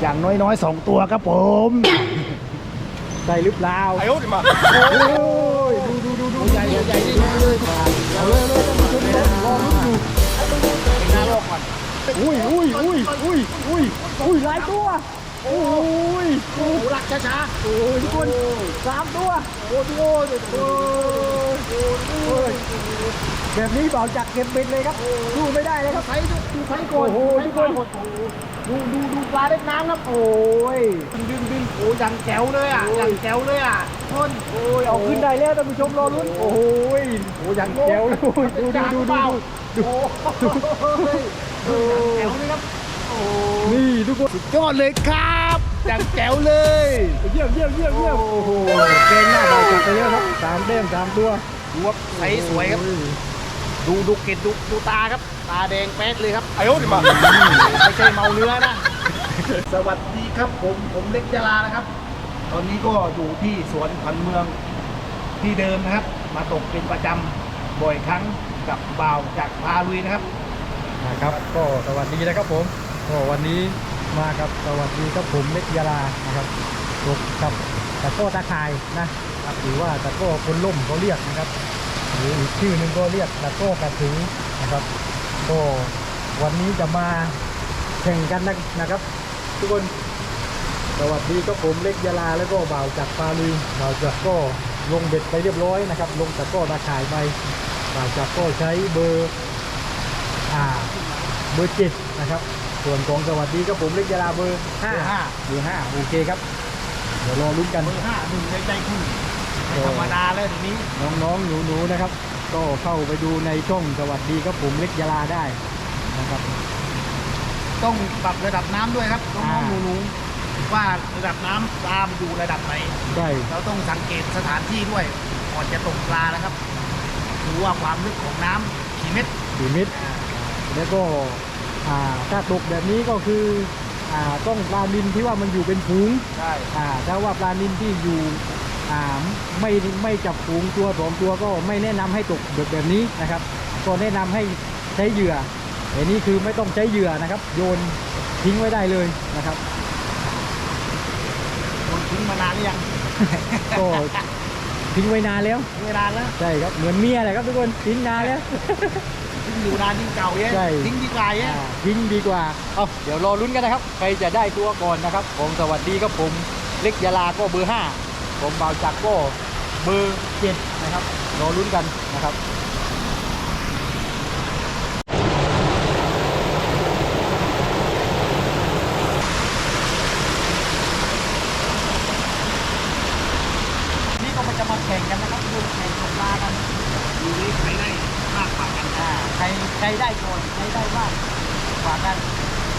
อย่างน้อยๆสองตัวครับผมใส่รืเปล่าไอ้โอ๊ตมาโอ้ยดูดูดูดูใหญ่ใหญ่ดิเลยเอเลยเลยต้องมานต้นรอลุ้ดูเป็นน้าโลกก่อนอุ้ยอุ้ยอุ้ยอุ้ยอุ้ยอุ้ยหลายตัวโอ้ยกูหลักช้าๆโอ้ยทุกคนสามตัวโอ้ยโอ้ยโอ้ยแบบนี้บอกจากเก็บเป็นเลยครับดูไม่ได้เลยครับใช้ดูใช้โกนโอ้ยทุกคน ดูดูดูปลาเล็กน้ำครับโอ้ยดึงดึงโอ้ยังแจ๋วเลยอะยังแจ๋วเลยอะทนโอ้ยเอาขึ้นได้แล้วท่านผู้ชมรอลุ้นโอ้ยโอ้ยอย่างแจ๋วเลยดูดูดูดูดูโอ้แจ๋วเลยครับโอ้นี่ทุกคนยอดเลยครับอย่างแจ๋วเลยเยี่ยมเยี่ยมเยี่ยมเยี่ยมโอ้โหเก่งหน้าเบาจักไปเยอะครับสามเต้มสามตัวดูว่าไฟสวยครับ ดูดูเกตดูดูตาครับ ตาแดงแป๊ดเลยครับ ไอ้โอ้ดิมา ไม่ใช่เมาเนื้อนะ สวัสดีครับผมผมเล็กยาลานะครับ ตอนนี้ก็อยู่ที่สวนขวัญเมืองที่เดิมนะครับ มาตกเป็นประจำบ่อยครั้งกับบ่าวจากพาลุยนะครับ นะครับก็สวัสดีนะครับผมก็วันนี้มากับสวัสดีครับผมเล็กยาลานะครับตกกับตะโก้ตะข่ายนะหรือว่าตะโก้คนล่มเขาเรียกนะครับ หรืออีกชื่อหนึ่งก็เรียกตะโก้กระถือนะครับ ก็วันนี้จะมาแข่งกันนะนะครับ ทุกคนสวัสดีครับผมเล็กยาลาแล้วก็บ่าวจากปาลีบ่าวจากก็ลงเบ็ดไปเรียบร้อยนะครับ ลงตะก้ตะข่ายไปบ่าวจากก็ใช้เบอร์อ่าเบอร์เจ็ดนะครับ ส่วนของสวัสดีครับผมเล็กยาลาเบอร์ห้าเบอร์ห้าเบอร์ห้าโอเคครับ เดี๋ยวรอลุ้นกันเบอร์ห้าหนึ่งในใจคุณ ธรรมดาเลยทีนี้น้องๆหนูๆนะครับ ก็เข้าไปดูในช่องสวัสดีครับผมเล็กยาลาได้นะครับ ต้องปรับระดับน้ำด้วยครับน้องอ่าๆหนูๆว่าระดับน้ำปลามันอยู่ระดับไหน ใช่เราต้องสังเกตสถานที่ด้วยก่อนจะตกปลานะครับดูว่าความลึกของน้ำกี่เมตรสี่เมตรแล้วก็อ่าถ้าตกแบบนี้ก็คืออ่าต้องปลานินที่ว่ามันอยู่เป็นฝูงใช่ อ่าถ้าว่าปลานินที่อยู่อ่า ไม่ไม่จับฝูงตัวสองตัวก็ไม่แนะนำให้ตกแบบแบบนี้นะครับก็แนะนำให้ใช้เหยื่อแต่นี่คือไม่ต้องใช้เหยื่อนะครับ โยนทิ้งไว้ได้เลยนะครับโดนทิ้งมานานหรือยังก็ทิ้งไว้นานแล้วเวลาแล้วใช่ครับเหมือนเมียแหละครับทุกคนทิ้งนานแล้วทิ้งอยู่นานทิ้งเก่าเยอะใช่ทิ้งดีกว่าเยอะอ่าทิ้งดีกว่าเอาเดี๋ยวรอลุ้นกันนะครับ ใครจะได้ตัวก่อนนะครับผมสวัสดีครับผมเล็กยาลาก็เบอร์ห้า ผมเบาจักรก็เบอร์เจ็ดนะครับรอลุ้นกันนะครับนี่ก็มันจะมาแข่งกันนะครับดูแข่งตกปลากันดูนี่ใครได้มากกว่ากันอ่าใครใครได้ก่อนใครได้มากกว่ากัน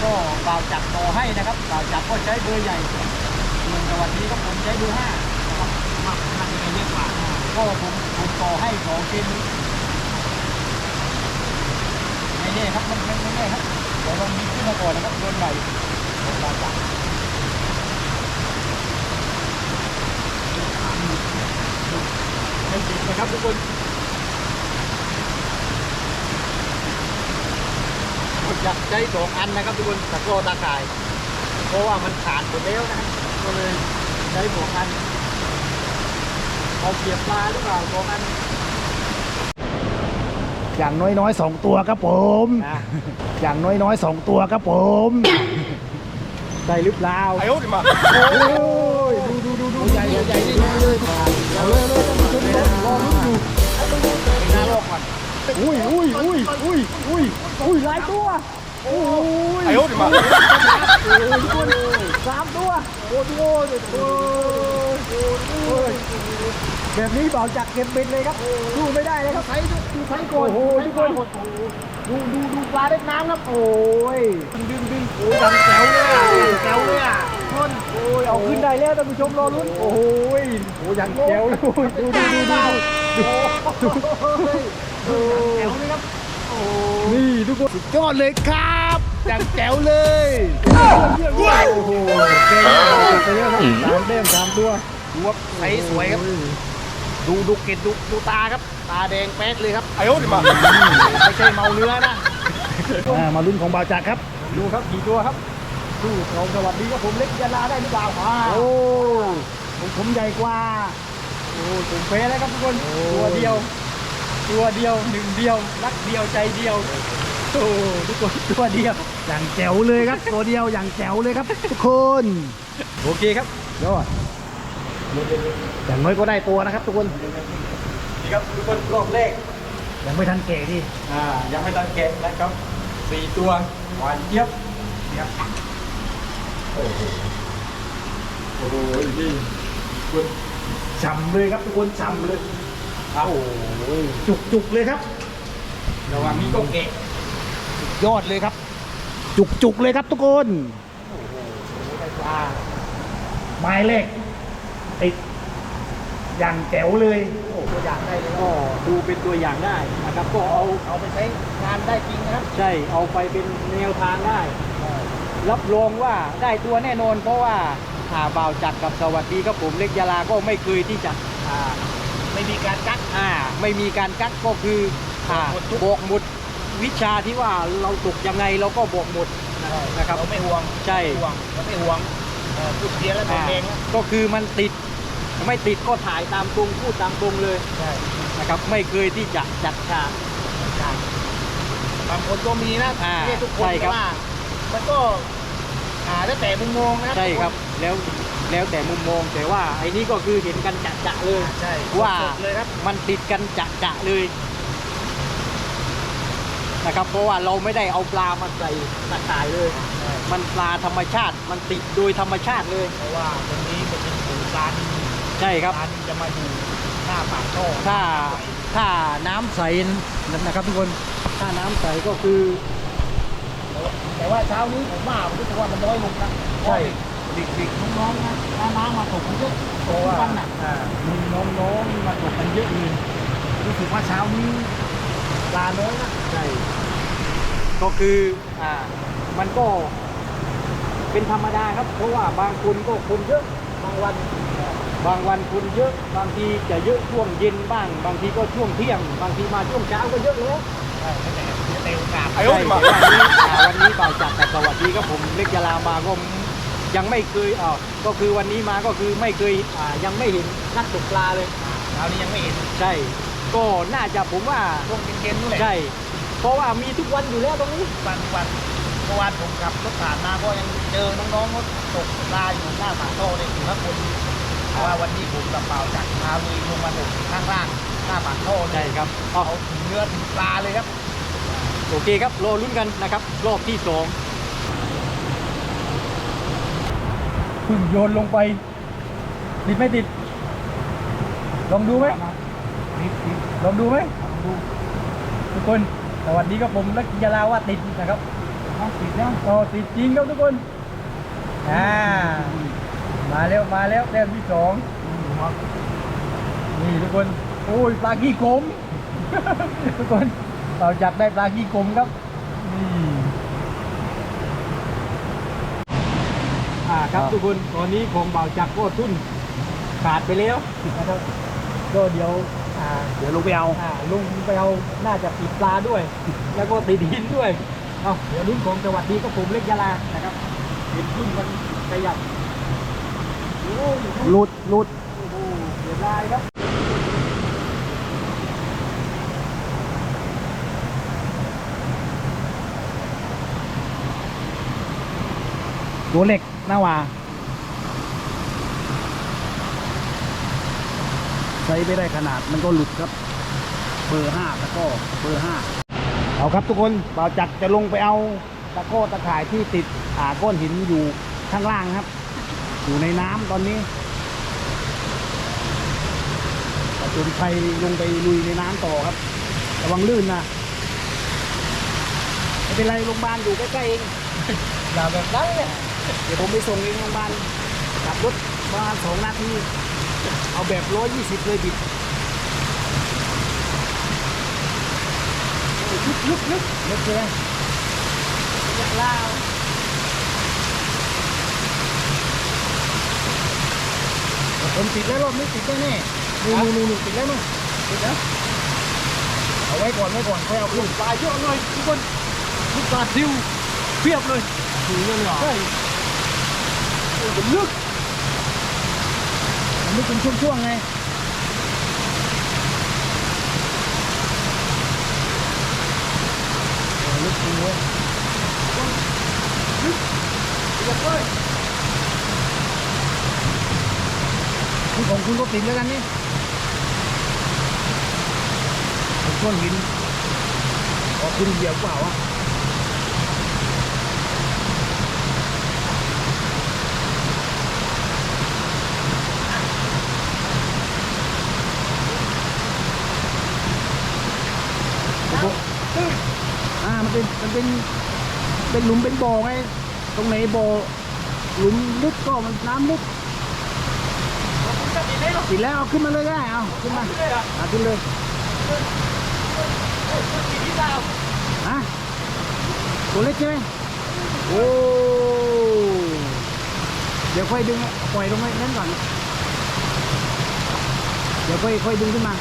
ก็บาวจับต่อให้นะครับบาวจับก็ใช้เบอร์ใหญ่ส่วนสวัสดีก็ผมใช้เบอร์ห้านะครับ มากกว่ากันเยอะ ก็ผมผมต่อให้สองเกมนี้ไม่แน่ครับมันไม่ไม่แน่ครับเดี๋ยวลองยิงขึ้นมาก่อนนะครับเบอร์ใหญ่ของบ่าจับไม่ติดนะครับทุกคนอยากใช้สองอันนะครับทุกคนตะกร้อตาข่าย เพราะว่ามันขาดหมดแล้วนะครับก็เลยใช้สองอัน เอาเสียบปลาหรือเปล่าตัวมันอย่างน้อยๆสองตัวครับผมอย่างน้อยๆสองตัวครับผมได้หรือเปล่าไอ้โอ้ยมาดูดูดูดูใหญ่ใหญ่ดิเลยเอาเลยเลยต้องลุ้นรอลุ้นอยู่หน้าโลกก่อนอุ้ยอุ้ยอุ้ยอุ้ยอุ้ยอุ้ยหลายตัวโอ้ยไอ้โอ้ยมาสามตัวโอ้ยโอ้ย แบบนี้เบาจักเก็บบ็ดเลยครับดูไม่ได้เลยครับไฟดูดูไฟก่อนโอ้โหทุกคนดูดูดูปลาเล็กน้ำครับโอ้ยดึงดึงโอ้ยังแจ๋วเลยอะยังแจ๋วเลยอะทนโอ้ยเอาขึ้นได้แล้วท่านผู้ชมรอลุ้นโอ้ยโอ้ยังแจ๋วเลยดูดูดูดูดูดูโอ้แจ๋วเลยครับนี่ทุกคนสุดยอดเลยครับอย่างแจ๋วเลยโอ้โหเก่งมากไปเยอะครับสามเต้มสามตัว ดูครับใสสวยครับ ดูดูเกล็ดดูดูตาครับ ตาแดงแป๊ดเลยครับไอ้โอ้ดิมาไม่ใช่เมาเนื้อนะมารุ่นของบาจักครับ ดูครับกี่ตัวครับสู้เรสวัสดีครับผมเล็กยาลาได้หรือเปล่าโอ้ผมผมใหญ่กว่าโอ้ผมเฟ้แล้วครับทุกคนตัวเดียว ตัวเดียวหนึ่งเดียว รักเดียวใจเดียวโอ้ทุกคนตัวเดียวอย่างแจ๋วเลยครับ ตัวเดียวอย่างแจ๋วเลยครับ ทุกคน โอเคครับยอด อย่างน้อยก็ได้ตัวนะครับทุกคนนี่ครับทุกคนรอบแรกยังไม่ทันเก่ที่อ่ายังไม่ตันแกะนะครับสี่ตัวหวานเจี๊ยบนี่ครับโอ้โหโอ้โหดีคุณฉ่ำเลยครับทุกคนฉ่ำเลยครับจุกจุกๆเลยครับระหว่างนี้ก็เกะยอดเลยครับ จุกจุกๆเลยครับทุกคนได้ปลาไม้เลข ติดอย่างแจ๋วเลยโอ้ตัวอย่างได้เลยก็ดูเป็นตัวอย่างได้นะครับ ก็เอาเอาไปใช้งานได้จริงนะครับ ใช่เอาไปเป็นแนวทางได้ รับรองว่าได้ตัวแน่นอน เพราะว่าอ่าบ่าวจัดกับสวัสดีครับผมเล็กยาลาก็ไม่เคยที่จะอ่าไม่มีการกัก อ่าไม่มีการกักก็คืออ่าบอกหมดทุก บอกหมดวิชาที่ว่าเราตกยังไงเราก็บอกหมด นะครับเราไม่ห่วงใช่ห่วงเราไม่ห่วงเอ่อพูดเพี้ยนแล้วโดนอ่าเองแล้ว ก็คือมันติด ไม่ติดก็ถ่ายตามตรงพูดตามตรงเลยใช่นะครับ ไม่เคยที่จะจัดฉากใช่บางคนก็มีนะอ่าไม่ใช่ทุกคนใช่ครับ แต่ว่ามันก็อ่าแล้วแต่มุมมองนะใช่ครับแล้วแล้วแต่มุมมองแต่ว่าไอ้นี่ก็คือเห็นกันจะจะๆเลยใช่ว่าสดๆเลยครับมันติดกันจะจะๆเลยนะครับ เพราะว่าเราไม่ได้เอาปลามาใส่ตะข่ายเลย ใช่มันปลาธรรมชาติมันติดโดยธรรมชาติเลย เพราะว่าตรงนี้มันเป็นศูนย์ปลานิน ใช่ครับปลานินจะมาอยู่หน้าปากท่อถ้าถ้าน้ำใสนะครับทุกคนถ้าน้ำใสก็คือ แต่ว่าเช้านี้ผมว่าผมรู้สึกว่ามันน้อยลงนะใช่ เด็กๆน้องๆนะน้าน้ำมาตกมันเยอะเพราะว่าทุกวันน่ะอ่ามีน้องๆมาตกกันเยอะเลยรู้สึกว่าเช้านี้ปลาน้อยนะใช่ก็คืออ่ามันก็เป็นธรรมดาครับ เพราะว่าบางคนก็คนเยอะบางวัน บางวันคนเยอะบางทีจะเยอะช่วงเย็นบ้าง บางทีก็ช่วงเที่ยง บางทีมาช่วงเช้าก็เยอะแล้วใช่แต่จะเตะโอกาสใช่แต่วันนี้อ่าวันนี้บ่าวจัดแต่สวัสดีครับผมเล็กยาลามาก็ยังไม่เคยอ่าก็คือวันนี้มาก็คือไม่เคยอ่ายังไม่เห็นนักตกปลาเลยเช้านี้ยังไม่เห็นใช่ ก็น่าจะผมว่าช่วงเย็นๆนู่นแหละใช่เพราะว่ามีทุกวันอยู่แล้วตรงนี้วันวันเมื่อวานผมขับรถผ่านมาก็ยังเจอน้องๆเขาตกปลาอยู่หน้าปากท่อเลยอยู่ข้างบนเพราะ ว่าวันนี้ผมกับเปล่าจากพาลุยลงมาตกข้างล่างหน้าปากท่อเลใช่ยครับเอาถึงเนื้อถึงปลาเลยครับ โอเคครับรอลุ้นกันนะครับรอบที่สอง เพึ่งโยนลงไป ติดไม่ติด ลองดูไหมนิดนิดลองดูไหมทุกคนสวัสดีครับผมและกิยาลาว่าติดนะครับน้ำติดแล้วก็ติดจริงครับทุกคนอ่า มาแล้วมาแล้วแต้มที่สองนี่ทุกคนโอ้ยปลาขี้กลมทุกคนเราจับได้ปลาขี้กลมครับนี่อ่าครับทุกคนตอนนี้ของเบาจักรก็ทุ่นขาดไปแล้วนะครับก็เดี๋ยวอ่าเดี๋ยวลงไปเอาอ่าลุงไปเอาน่าจะติดปลาด้วย แล้วก็ติดหินด้วยเอาเดี๋ยวรุ่นของสวัสดีก็ผมเล็กยาลานะครับเห็นรุ่นมันขยับโอ้ย หลุดหลุดเสียดายครับตัวเหล็กหน้าว่าใช้ไม่ได้ขนาดมันก็หลุดครับ เบอร์ห้าตะก้อเบอร์ห้าเอาครับทุกคนเบาจักจะลงไปเอาตะก้อตะข่ายที่ติดอ่าก้อนหินอยู่ข้างล่างครับ อยู่ในน้ำตอนนี้แต่จนใครลงไปลุยในน้ำต่อครับ ระวังลื่นนะไม่เป็นไรโรงพยาบาลอยู่ใกล้ๆเองอย่าแบบนั้นเลยเดี๋ยวผมไปส่งเองโรงพยาบาลขับรถประมาณสองนาทีเอาแบบร้อยยี่สิบเลยบิดลึกลึกลึกลึกเลยอยากล่า ผมติดแล้วรอบนี้ติดแน่ๆนู่นนู่นนู่นติดแล้วมั้งติดแล้วเอาไว้ก่อนไว้ก่อนค่อยเอาขึ้นปลาเยอะเลยทุกคนลูกปลาซิวเพียบเลยถือเลยเหรอใช่มันลึกมันลึกเป็นช่วงๆไงโอ้ลึกจริงเว้ยลึกลึกเลย นี่ของคุณก็ติดแล้วกันนี่ผมก้อนหินอ๋อคุณเหยียบเปล่าวะอ่ามันเป็นมันเป็นเป็นหลุมเป็นบ่อไงตรงไหนบ่อหลุมลึกก็มันน้ำลึก ติดแล้วเอาขึ้นมาเลยได้เอาขึ้นมาเอาขึ้นเลยฮะตัวเล็กใช่ไหมโอ้เดี๋ยวค่อยดึงปล่อยลงไปนั่นก่อน เดี๋ยวค่อยค่อยดึงขึ้นมา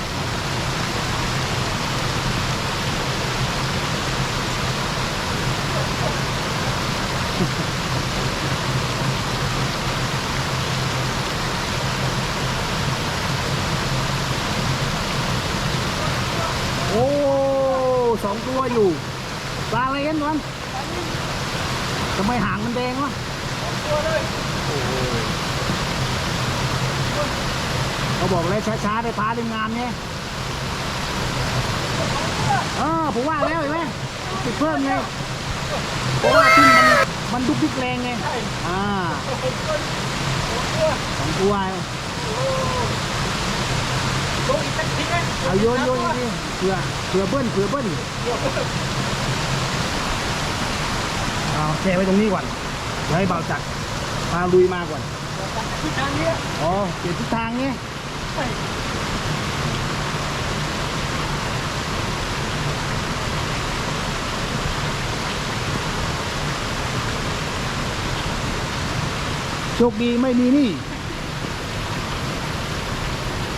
โอ้สองตัวอยู่ปลาอะไรกันวะทำไมหางมันแดงวะเขา บอกเลยช้าๆได้ปลาได้งามเนี่ยเออผมว่าแล้วเห็นไหมติดเพิ่มไงเพราะว่าขึ้นมันมันดุกดิกแรงไงอ่าสองตัวเอาโยนโยนอีกทีเผื่อเผื่อเบิ้ลเผื่อเบิ้ลเอาแช่ไว้ตรงนี้ก่อนเดี๋ยวให้เบาจักพาลุยมาก่อนอ๋อเปลี่ยนทิศทางเนี้ย โชคดีไม่มีหนี่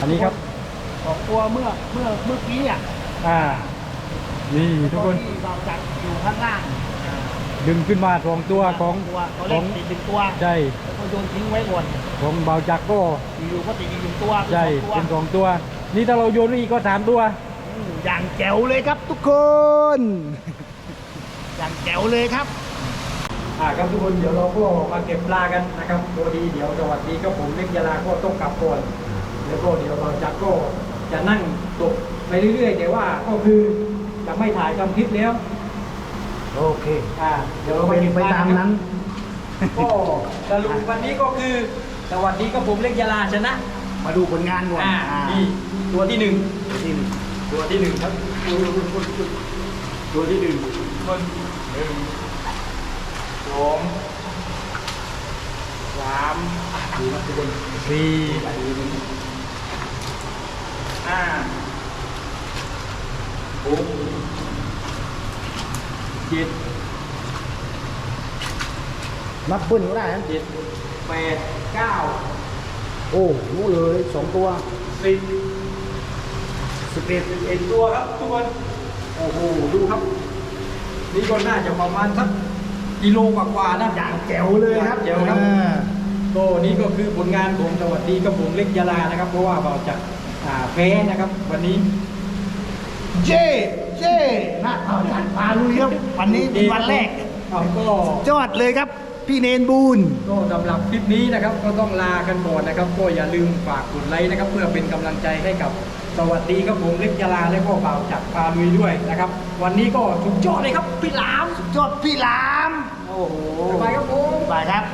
อันนี้ครับสองตัวเมื่อเมื่อเมื่อกี้อะอ่า นี่ทุกคนที่เบาจักอยู่ข้างล่าง ดึงขึ้นมาสองตัวของตัวตัวขเล็อกงติดหนึ่งตัวใช่แล้วก็โยนทิ้งไว้ก่อนของเบาจักรก็อยู่ๆก็ติดอีกหนึ่งตัวใช่เป็เป็นนสสององตัว นี่ถ้าเราโยนอีกก็สามตัว อืมอย่างแจ๋วเลยครับทุกคน อย่างแจ๋วเลยครับ อ่าครับทุกคนเดี๋ยวเราก็มาเก็บปลากันนะครับโดยดีเดี๋ยวสวัสดีครับผมเล็กยาลาก็ต้องกลับก่อนแล้วก็เดี๋ยวเราจักรก็จะนั่งตกไปเรื่อยๆแต่ว่าก็คือจะไม่ถ่ายทำคลิปแล้ว โอเคอ่าเดี๋ยวเราไปไปเก็บไปปลาตามนั้น ก็สรุปวันนี้ก็คือสวัสดีครับผมเล็กยาลาชนะมาดูผลงานก่อนอ่าอ่านี่ตัวที่หนึ่งที่หนึ่งตัวที่หนึ่งครับตัวที่หนึ่งคนหนึ่งสองสามดูนะทุกคนสี่ห้าหก เจ็ดนับเบิ้ลก็ได้นะเจ็ดแปดเก้าโอ้รู้เลยสองตัวสิบสิบเอ็ดสิบเอ็ดตัวครับทุกคนโอ้โหดูครับ นี่ก็น่าจะประมาณสักกิโลกว่าๆนะอย่างแจ๋วเลยครับแจ๋วครับอ่าก็นี่ก็คือผลงานของสวัสดีกับผมเล็กยาลานะครับ เพราะว่าเราจะอ่าแพ้นะครับ วันนี้เจ้ เจ้นะเอาจัดพาลุยครับวันนี้เป็นวันแรกเอาก็จอดเลยครับ พี่เนนบูนก็สำหรับคลิปนี้นะครับ ก็ต้องลากันก่อนนะครับ ก็อย่าลืมฝากกดไลค์นะครับ เพื่อเป็นกำลังใจให้กับสวัสดีครับผมเล็กยาลาและก็บ่าวจักรพาลุยด้วยนะครับ วันนี้ก็สุดยอดเลยครับพี่หลามจอดพี่หลามโอ้โหบ๊ายบายครับผมบายครับ